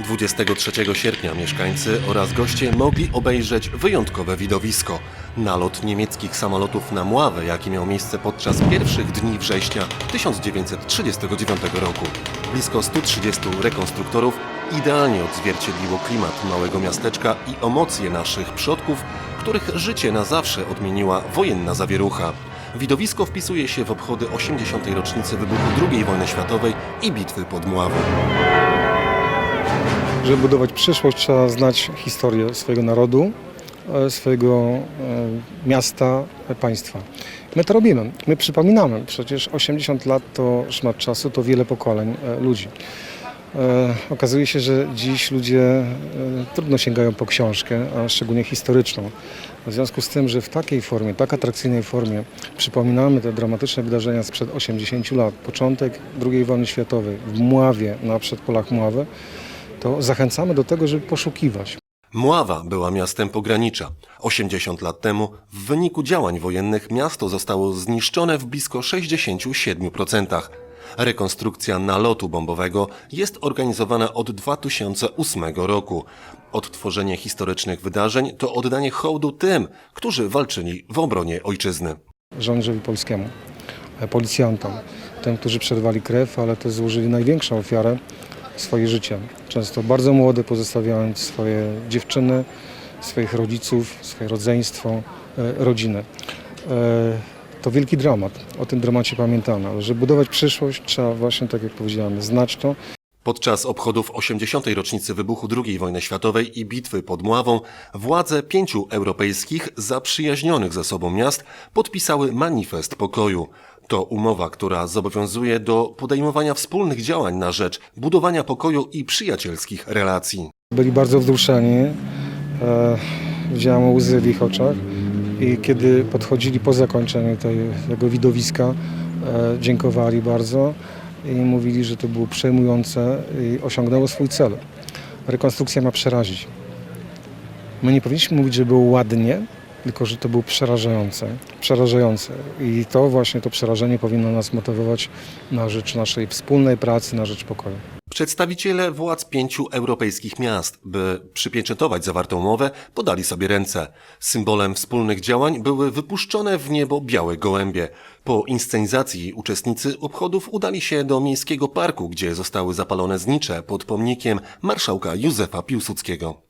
23 sierpnia mieszkańcy oraz goście mogli obejrzeć wyjątkowe widowisko. Nalot niemieckich samolotów na Mławę, jaki miał miejsce podczas pierwszych dni września 1939 roku. Blisko 130 rekonstruktorów idealnie odzwierciedliło klimat małego miasteczka i emocje naszych przodków, których życie na zawsze odmieniła wojenna zawierucha. Widowisko wpisuje się w obchody 80. rocznicy wybuchu II wojny światowej i bitwy pod Mławą. Żeby budować przyszłość, trzeba znać historię swojego narodu, e, swojego e, miasta, e, państwa. My to robimy. My przypominamy. Przecież 80 lat to szmat czasu, to wiele pokoleń ludzi. Okazuje się, że dziś ludzie trudno sięgają po książkę, a szczególnie historyczną. W związku z tym, że w takiej formie, tak atrakcyjnej formie przypominamy te dramatyczne wydarzenia sprzed 80 lat, początek II wojny światowej w Mławie, na przedpolach Mławy, to zachęcamy do tego, żeby poszukiwać. Mława była miastem pogranicza. 80 lat temu w wyniku działań wojennych miasto zostało zniszczone w blisko 67%. Rekonstrukcja nalotu bombowego jest organizowana od 2008 roku. Odtworzenie historycznych wydarzeń to oddanie hołdu tym, którzy walczyli w obronie ojczyzny. żołnierzowi polskiemu, e, policjantom, tym, którzy przerwali krew, ale też złożyli największą ofiarę swoje życie. Często bardzo młode, pozostawiając swoje dziewczyny, swoich rodziców, swoje rodzeństwo, e, rodziny. E, To wielki dramat. O tym dramacie pamiętamy, ale żeby budować przyszłość, trzeba właśnie, tak jak powiedziałem, znać to, Podczas obchodów 80. rocznicy wybuchu II wojny światowej i bitwy pod Mławą władze pięciu europejskich zaprzyjaźnionych ze sobą miast podpisały manifest pokoju. To umowa, która zobowiązuje do podejmowania wspólnych działań na rzecz budowania pokoju i przyjacielskich relacji. Byli bardzo wzruszeni, e, widziałem łzy w ich oczach i kiedy podchodzili po zakończeniu tego widowiska, e, dziękowali bardzo i mówili, że to było przejmujące i osiągnęło swój cel. Rekonstrukcja ma przerazić. My nie powinniśmy mówić, że było ładnie, tylko że to było przerażające. Przerażające. I to właśnie to przerażenie powinno nas motywować na rzecz naszej wspólnej pracy, na rzecz pokoju. Przedstawiciele władz pięciu europejskich miast, by przypieczętować zawartą umowę, podali sobie ręce. Symbolem wspólnych działań były wypuszczone w niebo białe gołębie. Po inscenizacji uczestnicy obchodów udali się do miejskiego parku, gdzie zostały zapalone znicze pod pomnikiem marszałka Józefa Piłsudskiego.